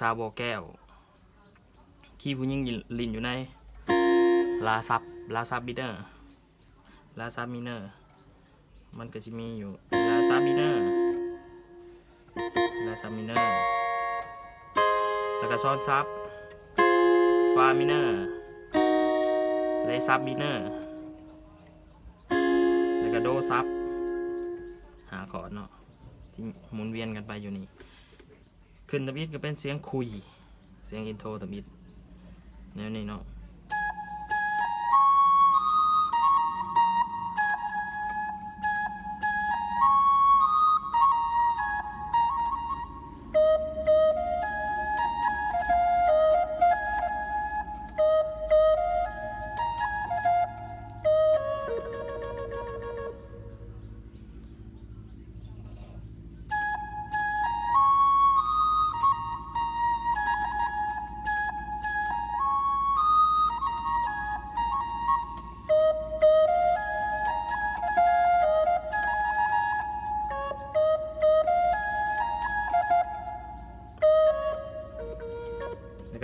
ซาวโบแก้ว ขี้ผู้หญิงลินอยู่ใน ลาซับลาซับบิเนอร์ลาซับมิเนอร์มันก็จะมีอยู่ลาซับมิเนอร์ลาซับมิเนอร์แล้วก็ซ้อนซับฟามิเนอร์เลซับมิเนอร์แล้วก็โดซับหาคอร์ดเนาะที่หมุนเวียนกันไปอยู่นี่ ขึ้นตะบิดก็เป็นเสียงคุย เสียงอินโทรตะบิดแนวนี้เนาะ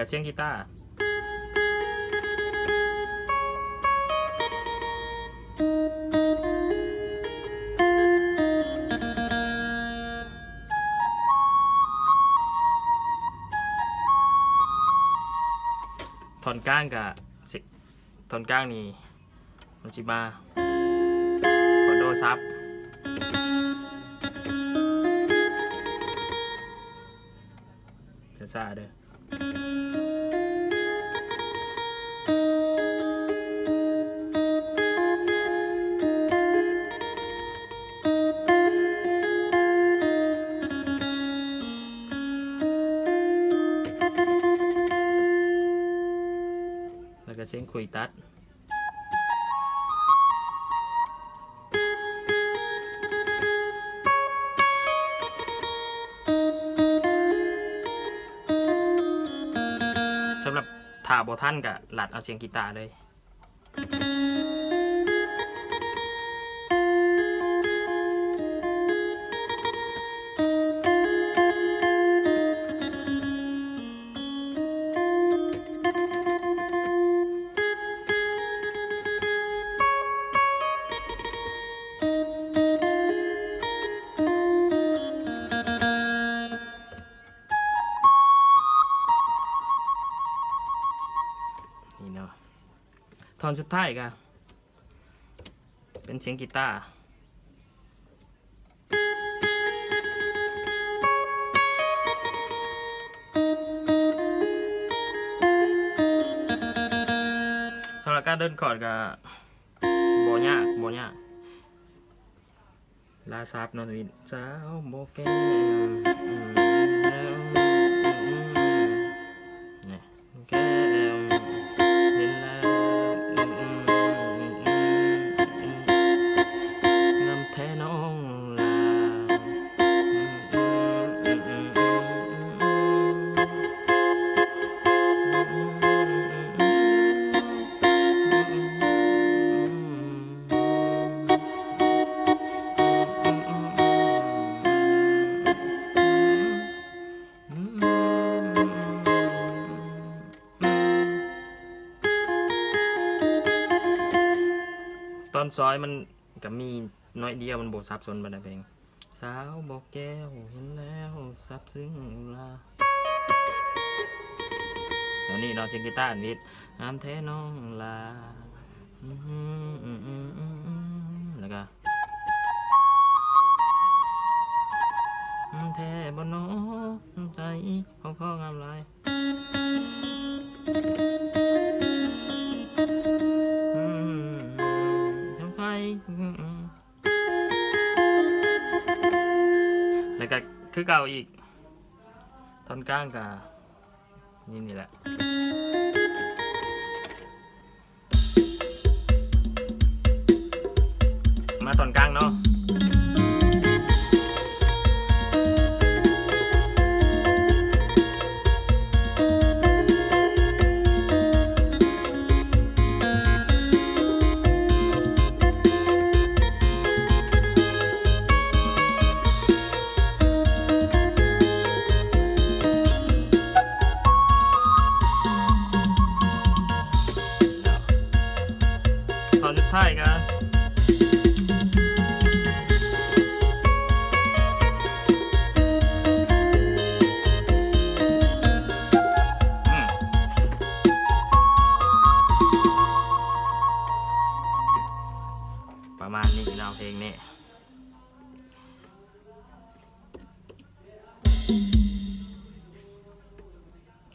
แล้วก็เสียงกีตาร์ท่อนกลางกับสิท่อนกลางนี่มันจิมาคอนโดซับซาเด้อ สียงคุยตัด สำหรับถ่าบท่านกับหลัดเอาเสียงกีตาร์เลย ทอนสุดท้ายก็เป็นเสียงกีตาร์สำหรับการเดินคอร์ดก็บ่ยากบ่ยากลาซาบนอนวินสาวโบแก้ม อนซอยมันก็มีน้อยเดียวมันโบซับซนบันไดเพลงสาวบอกแก้วเห็นแล้วซับซึ้งลาตอนนี้เนาะเสียงกีตาร์อันวิทย์น้ำแท้น้องลา อืมอืมอืมอืม คือเก่าอีก ท่อนกลางกับนี่นี่แหละมาตอนกลางเนาะ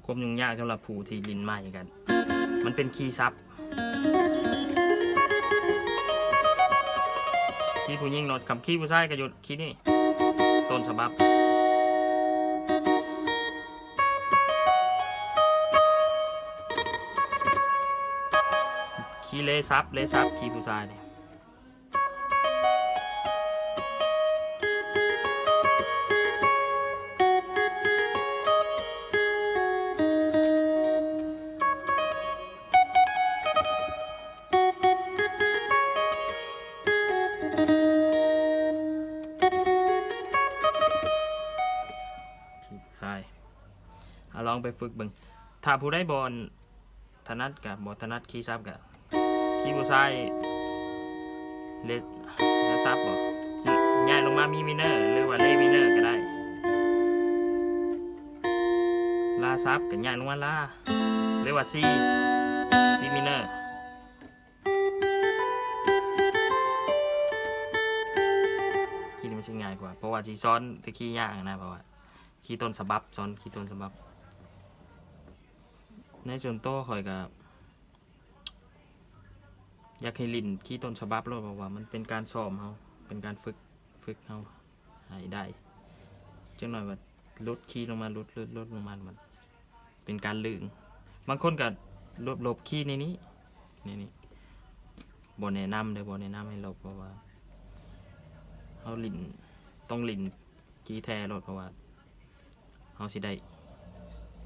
ความยุ่งยากสำหรับผู้ที่ลินใหม่กัน มันเป็นคีย์ซับคีย์ผู้หญิงโนดคำคีย์ผู้ชายก็หยุดคีย์นี่ต้นฉบับคีย์เลซับเลซับคีย์ผู้ชายเนี่ย องไปฝึกเบิ่งถ้าผู้ได้บอลถนัดกับบอถนัดคีซับกับคีย์ผู้ซ้ายเลเลซับบ่ง่ายลงมามีมิเนอร์หรือว่าเลมิเนอร์ก็ได้ ลาซับกับง่ายลงมาลาหรือว่าซีซีมิเนอร์คีนี้มันสิง่ายกว่าเพราะว่าจีซ้อนตะคีย์ยากนะเพราะว่าคีต้นฉบับซ้อนคีต้นฉบับ ในส่วนโต้ข่อยกับอยากให้ลินคีย์ต้นฉบับเลยเพราะว่ามันเป็นการซ้อมเฮาเป็นการฝึกฝึกเฮาให้ได้จังหน่อยว่าลดคีย์ลงมาลดลดลดลงมามันเป็นการลืงบางคนก็ลบลบคีย์ในนี้นี่นี่บนแนะนำเลยบนแนะนำให้ลบเพราะว่าเฮาลินต้องลินคีย์แท้ลดเพราะว่าเราสิได้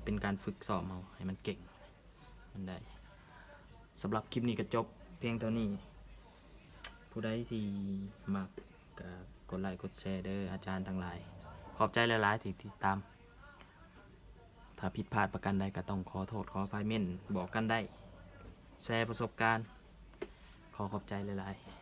เป็นการฝึกซ้อมเราให้มันเก่ง มันได้สำหรับคลิปนี้ก็จบเพียงเท่านี้ ผู้ใดที่มักก็กดไลค์กดแชร์เด้ออาจารย์ทั้งหลาย ขอบใจหลายๆที่ติดตาม ถ้าผิดพลาดประกันใดก็ต้องขอโทษขออภัยเม่นบอกกันได้ แชร์ประสบการณ์ ขอขอบใจหลายๆ